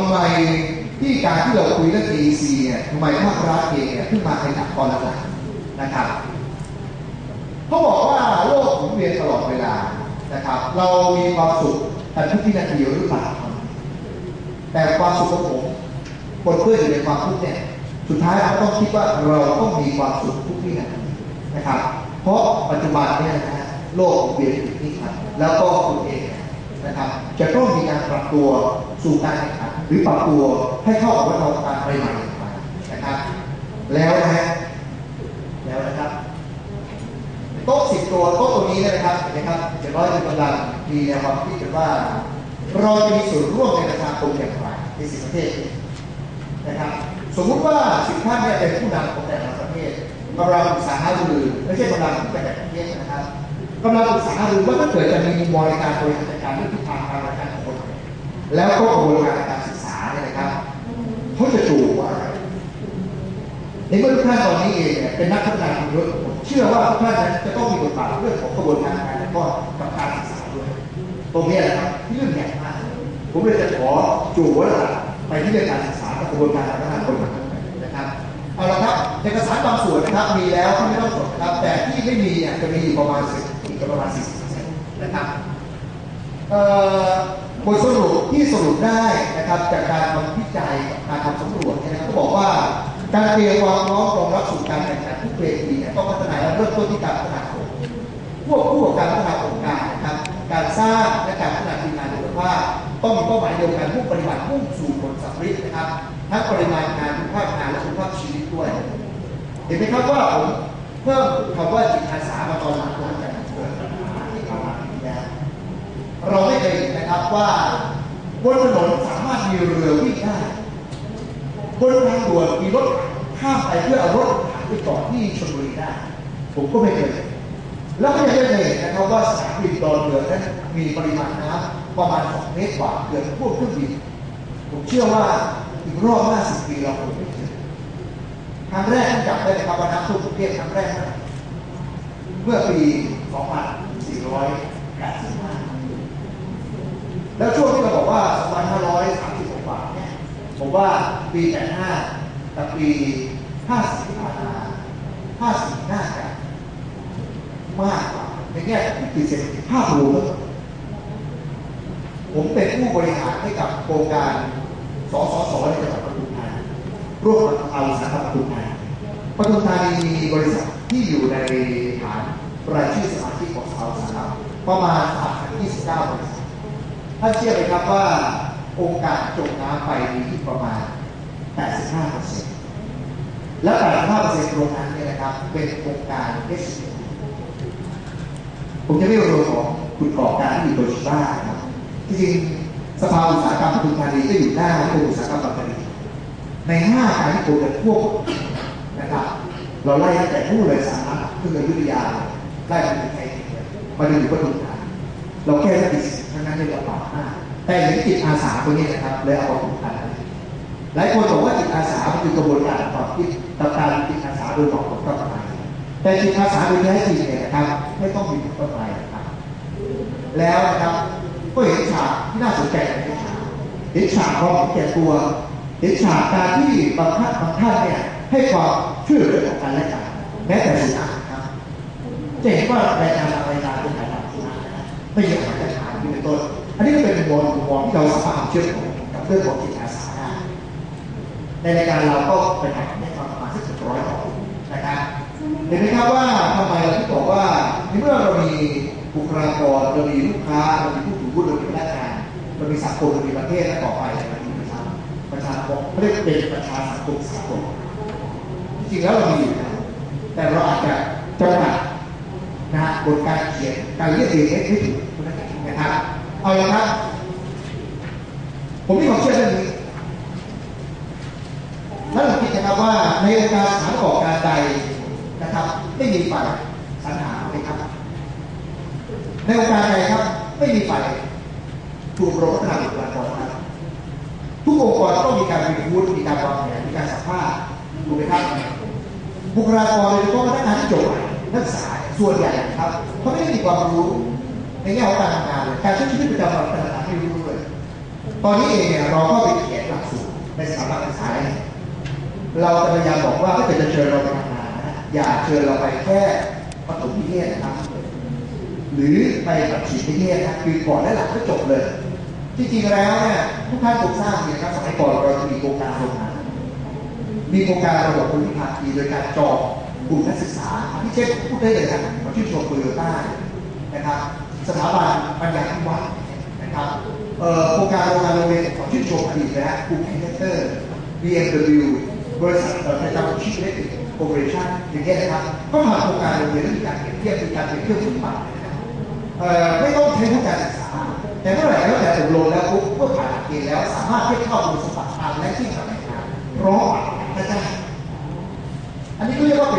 ทำไมที่การที่เราคุยเรื่อง EC เนี่ยทำไมภาครัฐเองเนี่ยขึ้นมาขยับตอนหลังนะครับเขาบอกว่าโลกหมุนเวียนตลอดเวลานะครับ เรามีความสุขกันทุกที่นาทีหรือเปล่าแต่ความสุขของผมคนเพื่อนอยู่ในความทุกข์เนี่ยสุดท้ายเราต้องคิดว่าเราต้องมีความสุขทุกที่นาทีนะครับ เพราะปัจจุบันเนี่ยนะฮะโลกหมุนเวียนอยู่ที่ครับแล้วก็คุณเองเนี่ยนะครับ จะต้องมีการปรับตัวสู่การแข่งขัน หรือปรับตัวให้เข้ากับวัฒนธรรมใหม่ๆนะครับ แล้วนะฮะแล้วนะครับโต๊ะสิบตัวโต๊ะตัวนี้นะครับเห็นไหมครับจ็ดร้อยเป็นกำลังมีแนวความคิดกันว่า เราจะมีส่วนร่วมในประชาคมอย่างไรในสิบประเทศนะครับสมมุติว่าสิบท่านเนี่ยเป็นผู้นำของแต่ละประเทศกำลังปรึกษาหารือไม่ใช่กำลังแต่ละประเทศนะครับกำลังปรึกษาหารือว่าถ้าเกิดจะมีมุมมองในการบริหารจัดการเรื่องทิศทางการบริหารของคนแล้วก็กระบวนการ เขาจะจูว่าอะไรในเมื่อทุกท่านตอนนี้เองเนี่ยเป็นนักพัฒนาคนเยอะผมเชื่อว่าทุกท่านนั้นจะต้องมีบทบาทเรื่องของกระบวนการการและก็กับการศึกษาด้วยตรงนี้แหละครับที่เรื่องใหญ่มากผมเลยจะขอจู่ว่าไปที่เรื่องการศึกษากับกระบวนการการพัฒนาคนนะครับเอาละครับเอกสารบางส่วนนะครับมีแล้วที่ไม่ต้องจดนะครับ แต่ที่ไม่มีเนี่ยจะมีอยู่ประมาณสิบอีกประมาณสิบเปอร์เซ็นต์นะครับเอ่อ ที่สรุปได้นะครับจากการทำวิจัยกับการทำสำรวจเนี่ยนะครับก็บอกว่าการเตรียมความพร้อมรองรับสู่การแข่งขันทุกเวทีเนี่ยต้องพัฒนาและเริ่มต้นที่การพัฒนาคนควบคู่กับการพัฒนาองค์การนะครับการสร้างและการพัฒนาทีมงานคุณภาพต้องมีเป้าหมายเดียวกันมุ่งปฏิบัติมุ่งสู่ผลสำเร็จนะครับทั้งปริมาณงานคุณภาพงานและคุณภาพชีวิตด้วย เห็นไหมครับว่าผมเพิ่มคำว่าจิตอาสามาตอนหลังหลังจากเกิดปัญหาที่ผ่านมาที่แล้วเราไม่เคยเห็นนะครับว่า บนถนนสามารถมีเรือวิ่งได้บนทางด่วนมีรถข้ามไปเพื่อเอารถถังไปจอดที่ชลบุรีได้ผมก็ไม่เคยเห็นแล้วก็ยังไม่เห็นนะครับว่าสนามบินดอนเมืองนั้นมีปริมาณน้ำประมาณ2เมตรกว่าเกือบท่วมเครื่องบินผมเชื่อว่าอีกรอบ50ปีเราคงไม่เจอครั้งแรกที่จับได้นะครับว่าน้ำท่วมกรุงเทพครั้งแรกเมื่อปี 2485 แล้วช่วงที่เราบอกว่า 2,530กว่าเนี่ยผมว่าปี 85 กับปี 50ที่ผ่านมา50น่าจะมากกว่าในแง่ของคือเศรษฐกิจภาพรวมผมเป็นผู้บริหารให้กับโครงการสสสในจังหวัดปทุมธานีร่วมกับอาวุสาหกรรมปทุมธานีปทุมธานีมีบริษัทที่อยู่ในฐานรายชื่อสมาชิกของสภาอุตสาหกรรมประมาณ329บริษัท ท่าเชื่อไหมครับว่าโอกาสจมน้ำไปมีที่ประมาณ 85%และ85%ตรงนั้นเนี่ยนะครับ เป็นโครงการ s อ p ผมจะไม่เอาตัวของคุณก่อการที่อยู่โตชิบ้าครับที่จริงสภาอุตสาหกรรมปทุมธานีก็อยู่หน้าที่อุตสาหกรรมปทุมธานีในห้าการที่ผมจะควบนะครับ เราไล่ตั้งแต่ผู้เลยสาระขึ้นเลยวิทยาไล่ไปถึงไทยมาถึงปทุมธานีเราแก้ได้ดีทั้งนั้นเลยลำบากมากแต่อย่างจิตอาสาตัวนี้นะครับเลยเอามาผูกพันหลายคนบอกว่าจิตอาสามันคือกระบวนการต่อคิดต่อการจิตอาสาโดยบอกผลต้นไม้แต่จิตอาสาโดยแท้จริงเนี่ยนะครับไม่ต้องมีต้นไม้นะครับแล้วนะครับก็เห็นฉากที่น่าสนใจเห็นฉากความแก่ตัวเห็นฉากการที่บางท่านบางท่านเนี่ยให้ความช่วยเหลือของกันและกันแม้แต่สุนัขครับจะเห็นว่ารายการรายการเป็นรายการสุนัขไม่มีอาหารจะทานที่เป็นต้น อันนี้ก็เป็นมุมมองที่เราสามารถเชื่อมกับเรื่องของจิตอาสาได้ในรายการเราก็ไปทำในประมาณสักร้อยต่อนะครับเห็นไหมครับว่าทำไมเราที่บอกว่าในเมื่อเรามีบุคลากรเรามีลูกค้าเรามีผู้ถือหุ้นเรามีพนักงานเรามีสังคมเรามีประเทศและต่อไปเรามีประชาประชาคมเขาเรียกเป็นประชาสังคมสังคมจริงแล้วเรามีอยู่แล้วแต่เราอาจจะจำกัดนะบทการเขียนการเรียกเรียงให้ถูกนะครับเอาละครับ ผมมีความเชื่อเรื่องนี้แล้วเราคิดนะครับว่าในองค์การสถานประกอบการใดนะครับ ไม่มีฝ่ายสรรหาไหมครับ ในองค์การใดครับ ไม่มีฝ่ายถูกโรงพัฒนาบุคลากรครับทุกองค์กรต้องมีการรีวิวมีการวางแผนมีการสัมภาษณ์ถูกไหมครับบุคลากรโดยเฉพาะพนักงานที่จบนักศึกษาส่วนใหญ่ครับเขาไม่ได้มีความรู้ในแง่ของการทำงานเลยการใช้ชีวิตประจำวันขนาดไม่รู้เลย ตอนนี้เองเนี่ยเราก็ไปเขียนหลักเราจะพยายามบอกว่าถ้าเกิดจะเชิญเราไปทำงานนะอย่าเชิญเราไปแค่ปฐมนิเทศนะครับ หรือไปแบบฉีดนิเทศนะคือก่อนและหลังก็จบเลยจริงๆแล้วเนี่ยทุกท่านคงทราบดีนะครับสมัยก่อนเราจะมีโครงการโรงงานมีโครงการระบบภูมิภาคีโดยการจองกลุ่มนักศึกษาที่เช่นพูดได้เลยนะเราชื่นชมโตโยต้านะครับ สถาบันปัญญาพิวัฒน์นะครับ โครงการโรงงานโรงเรียนขอชื่นชมอดีตนะฮะกลุ่มแคนเตอร์ BMW บริษัทประจำชิปเล็กโคร์ปอเรชั่นอย่างเงี้ยนะครับ ก็ทำโครงการโรงเรียนและมีการเปรียบเทียบมีการเปรียบเทียบคุณภาพนะครับเอ่อไม่ต้องใช้ผู้การศึกษา แต่เมื่อไหร่แล้วแต่อบรมแล้วปุ๊บเมื่อผ่านหลักเกณฑ์แล้วสามารถเทียบเข้าคุณสมบัติตามและที่ตำงานเพร้อมกับพระเจ้าอันนี้ก็เรียกว่า